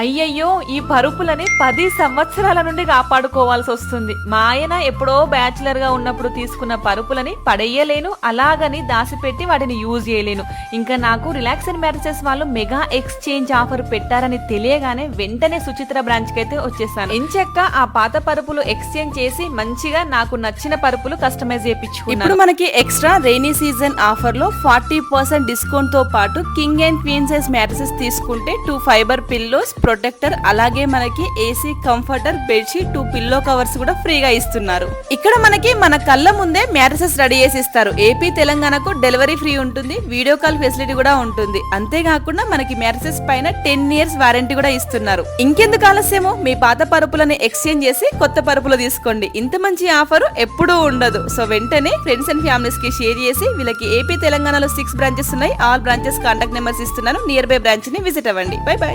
అయ్యయ్యో ఈ పరుపులని పది సంవత్సరాల నుండి కాపాడుకోవాల్సి వస్తుంది. మా ఆయన ఎప్పుడో బ్యాచులర్గా ఉన్నప్పుడు తీసుకున్న పరుపులని పడేయలేను అలాగని దాచిపెట్టి వాటిని యూజ్ చేయలేను. ఇంకా నాకు రిలాక్స్ అండ్ మ్యారేజెస్ వాళ్ళు మెగా ఎక్స్చేంజ్ ఆఫర్ పెట్టారని తెలియగానే వెంటనే సుచిత్ర బ్రాంచ్కి అయితే వచ్చేసాను ఎంచక్క ఆ పాత పరుపులు ఎక్స్చేంజ్ చేసి మంచిగా నాకు నచ్చిన పరుపులు కస్టమైజ్ ఇప్పుడు మనకి ఎక్స్ట్రా రెయినీ సీజన్ ఆఫర్లో ఫార్టీ పర్సెంట్ డిస్కౌంట్తో పాటు king and queen size mattresses తీసుకుంటే టూ ఫైబర్ పిల్లోస్ ప్రొటెక్టర్ అలాగే మనకి AC comforter bedsheet two pillow covers కూడా ఫ్రీగా ఇస్తున్నారు. ఇక్కడ మనకి మన కళ్ళ ముందే మ్యాట్రసెస్ రెడీ చేసి ఇస్తారు. ఏపీ తెలంగాణకు డెలివరీ ఫ్రీ ఉంటుంది. వీడియో కాల్ ఫెసిలిటీ కూడా ఉంటుంది. అంతేకాకుండా మనకి మ్యాట్రసెస్ పైన టెన్ ఇయర్స్ వారంటీ కూడా ఇస్తున్నారు. ఇంకెందుకు ఆలస్యము? మీ పాత పరుపులను ఎక్స్చేంజ్ చేసి కొత్త పరుపులు తీసుకోండి. ఇంత మంచి ఆఫర్ ఎప్పుడూ ఉండదు. సో వెంటనే ఫ్రెండ్స్ అండ్ ఫ్యామిలీస్కి షేర్ చేసి వీళ్ళకి ఏపీ తెలంగాణలో సిక్స్ బ్రాంచెస్ ఉన్నాయి. ఆల్ బ్రాంచెస్ కాంటాక్ట్ నెంబర్స్ ఇస్తున్నాను. నియర్ బై బ్రాంచ్ని విజిట్ అవ్వండి. Bye bye.